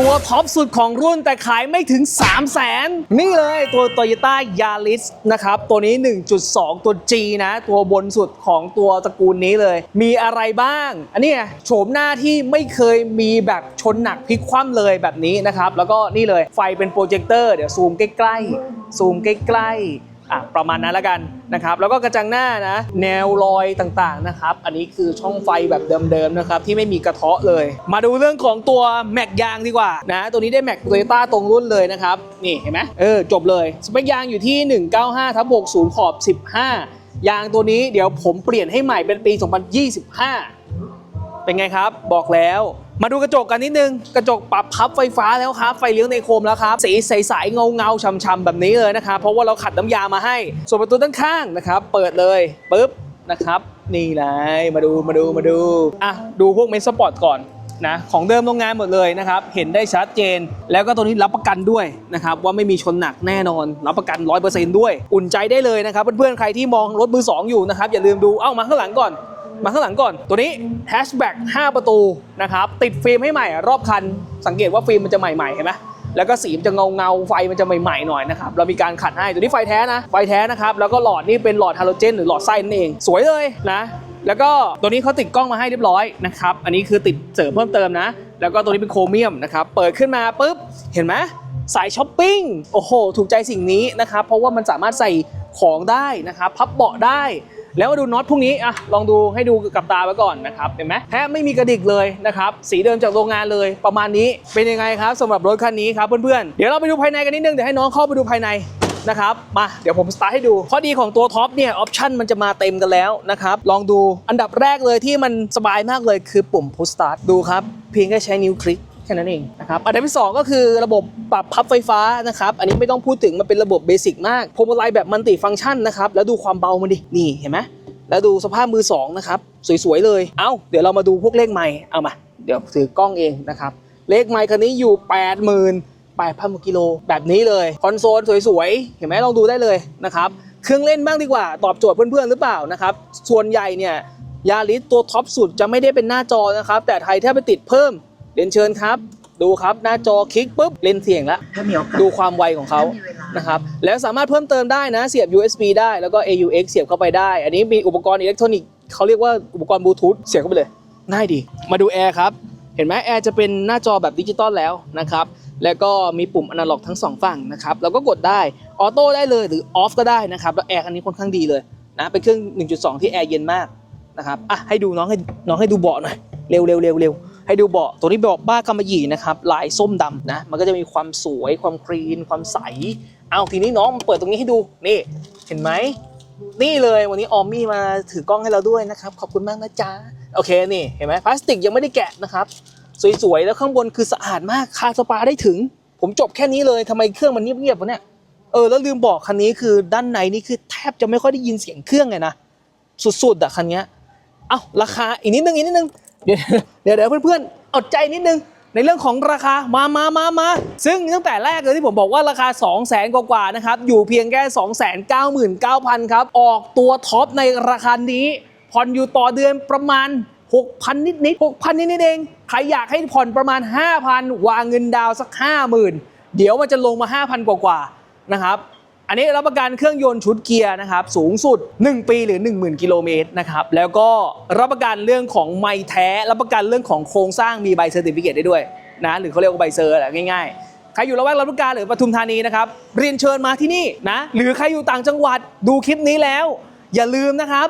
ตัวท็อปสุดของรุ่นแต่ขายไม่ถึง 3 0 0แสนนี่เลยตัว Toyota Yaris นะครับ ตัวนี้ 1.2 ตัว G นะ ตัวบนสุดของตัวตระกูลนี้เลย มีอะไรบ้าง อันนี้โฉมหน้าที่ไม่เคยมีแบบชนหนักพลิกคว่ำเลยแบบนี้นะครับ แล้วก็นี่เลยไฟเป็นโปรเจคเตอร์เดี๋ยวซูมใกล้ๆ ซูมใกล้ๆ อะประมาณนั้นแล้วกันนะครับ แล้วก็กระจังหน้านะ แนวรอยต่างๆนะครับ อันนี้คือช่องไฟแบบเดิมๆนะครับ ที่ไม่มีกระเทาะเลย มาดูเรื่องของตัวแม็กยางดีกว่านะ ตัวนี้ได้แม็กโตโยต้าตรงรุ่นเลยนะครับ นี่เห็นไหมเออจบเลยสเปคยางอยู่ที่ 195ทับ60ขอบ 15 ยางตัวนี้เดี๋ยวผมเปลี่ยนให้ใหม่เป็นปี 2025 เป็นไงครับ บอกแล้ว มาดูกระจกกันนิดนึง กระจกปรับพับไฟฟ้าแล้วครับ ไฟเลี้ยวในโคมแล้วครับ สีใสๆเงาเงาช่ำๆแบบนี้เลยนะครับ เพราะว่าเราขัดน้ำยามาให้ ส่วนประตูด้านข้างนะครับ เปิดเลยปุ๊บนะครับ นี่เลยมาดูมาดูมาดู อะ ดูพวกเมสสปอร์ตก่อนนะของเดิมโรงงานหมดเลยนะครับ เห็นได้ชัดเจน แล้วก็ตัวนี้รับประกันด้วยนะครับ ว่าไม่มีชนหนักแน่นอน รับประกัน 100%ด้วย อุ่นใจได้เลยนะครับ เพื่อนๆ ใครที่มองรถมือสองอยู่นะครับ อย่าลืมดู เอ้ามาข้างหลังก่อน มาข้างหลังก่อน ตัวนี้แฮชแบ็ก5ประตูนะครับ ติดฟิล์มให้ใหม่อะรอบคัน สังเกตว่าฟิล์มมันจะใหม่ๆเห็นไหมแล้วก็สีมันจะเงาเงาไฟมันจะใหม่ๆหน่อยนะครับ เรามีการขัดให้ ตัวนี้ไฟแท้นะ ไฟแท้นะครับ แล้วก็หลอดนี่เป็นหลอดฮาโลเจนหรือหลอดไส้นั่นเอง สวยเลยนะ แล้วก็ตัวนี้เขาติดกล้องมาให้เรียบร้อยนะครับ อันนี้คือติดเสริมเพิ่มเติมนะ แล้วก็ตัวนี้เป็นโครเมียมนะครับ เปิดขึ้นมาปุ๊บ เห็นไหมสายช้อปปิ้ง โอ้โห ถูกใจสิ่งนี้นะครับ เพราะว่ามันสามารถใส่ของได้นะครับ พับเบาะได้ แล้วมาดูน็อตพวกนี้อะลองดูให้ดูกับตาไว้ก่อนนะครับเห็นไหมแทบไม่มีกระดิกเลยนะครับสีเดิมจากโรงงานเลยประมาณนี้เป็นยังไงครับสำหรับรถคันนี้ครับเพื่อนๆเดี๋ยวเราไปดูภายในกันนิดนึงเดี๋ยวให้น้องเข้าไปดูภายในนะครับมาเดี๋ยวผมสตาร์ทให้ดูข้อดีของตัวท็อปเนี่ยออปชันมันจะมาเต็มกันแล้วนะครับลองดูอันดับแรกเลยที่มันสบายมากเลยคือปุ่ม push start ดูครับเพียงแค่ใช้นิ้วคลิก แค่นั้นเองนะครับอันดับที่2ก็คือระบบปรับพับไฟฟ้านะครับอันนี้ไม่ต้องพูดถึงมันเป็นระบบเบสิกมากพวงมาลัยแบบมัลติฟังก์ชันนะครับแล้วดูความเบามันดินี่เห็นไหมแล้วดูสภาพมือ2นะครับสวยๆเลยเอาเดี๋ยวเรามาดูพวกเลขไม้เอามา เดี๋ยวถือกล้องเองนะครับเลขไม้คันนี้อยู่ 8 0 0 0 0 8,000กิโลแบบนี้เลยคอนโซลสวยๆ เห็นไหมลองดูได้เลยนะครับเครื่องเล่นบ้างดีกว่าตอบโจทย์เพื่อนๆหรือเปล่านะครับส่วนใหญ่เนี่ยยาริสตัวท็อปสุดจะไม่ได้เป็นหน้าจอนะครับแต่ไทยถ้าไปติดเพิ่ม เรียนเชิญครับ ดูครับหน้าจอคลิกปุ๊บเล่นเสียงแล้วถ้ามีโอกาสดูความไวของเขาถ้ามีเวลานนะครับแล้วสามารถเพิ่มเติมได้นะเสียบ USB ได้แล้วก็ AUX เสียบเข้าไปได้ อันนี้มีอุปกรณ์อิเล็กทรอนิกส์เขาเรียกว่าอุปกรณ์บลูทูธเสียบเข้าไปเลยง่ายดี มาดูแอร์ครับ เห็นไหมแอร์จะเป็นหน้าจอแบบดิจิตอลแล้วนะครับ แล้วก็มีปุ่มอนาล็อกทั้งสองฝั่งนะครับแล้วก็กดได้ ออโต้ได้เลยหรือออฟก็ได้นะครับ แล้วแอร์คันนี้ค่อนข้างดีเลยนะ เป็นเครื่อง 1.2 ที่แอร์เย็นมากนะครับ อะ ให้ดูน้องให้น้องให้ดูเบาะหน่อย เร็วเร็วเร็วเร็ว ให้ดูเบาะตัวนี้เบาะบ้ากำมะหยี่นะครับลายส้มดำนะมันก็จะมีความสวยความคลีน ความใสเอาทีนี้น้องเปิดตรงนี้ให้ดูนี่เห็นไหมนี่เลยวันนี้ออมมี่มาถือกล้องให้เราด้วยนะครับขอบคุณมากนะจ๊ะโอเคนี่เห็นไหมพลาสติกยังไม่ได้แกะนะครับสวยๆแล้วข้างบนคือสะอาดมากคาสปาได้ถึง ผมจบแค่นี้เลยทำไมเครื่องมันเงียบๆวะเนี่ยเออแล้วลืมบอกคันนี้คือด้านในนี่คือแทบจะไม่ค่อยได้ยินเสียงเครื่องเลยนะสุดๆอะคันนี้เอ้าราคาอีกนิดนึงอีกนิดนึง เดี๋ยวเดี๋ยวเพื่อนๆอดใจนิดนึงในเรื่องของราคามามามามาซึ่งตั้งแต่แรกเลยที่ผมบอกว่าราคา 2 0 0แสนกว่าๆนะครับ อยู่เพียงแค่ 2 9 9 0 0 0 ครับ ออกตัวท็อปในราคานี้ ผ่อนอยู่ต่อเดือนประมาณ 6,000 นิดนิดๆ6,000 นิดนิดๆเอง ใครอยากให้ผ่อนประมาณ 5,000 วางเงินดาวสัก 50,000 เดี๋ยวมันจะลงมา 5,000 กว่าๆนะครับ อันนี้รับประกันเครื่องยนต์ชุดเกียร์นะครับสูงสุด 1 ปีหรือ 10,000 กิโลเมตรนะครับแล้วก็รับประกันเรื่องของไม้แท้ รับประกันเรื่องของโครงสร้างมีใบเซอร์ติฟิเคตได้ด้วยนะหรือเขาเรียกว่าใบเซอร์แหละง่ายๆ ใครอยู่ละแวกลำลูกกาหรือปทุมธานีนะครับเรียนเชิญมาที่นี่นะหรือใครอยู่ต่างจังหวัดดูคลิปนี้แล้ว อย่าลืมนะครับ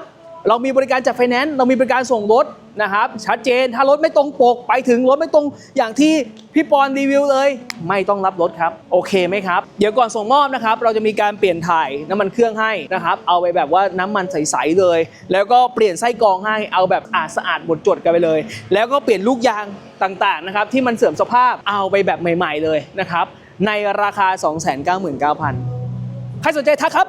เรามีบริการจัดไฟแนนซ์เรามีบริการส่งรถนะครับชัดเจนถ้ารถไม่ตรงปกไปถึงรถไม่ตรงอย่างที่พี่ปอนรีวิวเลย ไม่ต้องรับรถครับ โอเคไหมครับ เดี๋ยวก่อนส่งมอบนะครับ เราจะมีการเปลี่ยนถ่ายน้ำมันเครื่องให้นะครับ เอาไปแบบว่าน้ำมันใสๆเลย แล้วก็เปลี่ยนไส้กรองให้เอาแบบอาสะอาดหมดจดกันไปเลย แล้วก็เปลี่ยนลูกยางต่างๆนะครับที่มันเสื่อมสภาพเอาไปแบบใหม่ ๆเลยนะครับในราคา 299,000 ใครสนใจทักครับ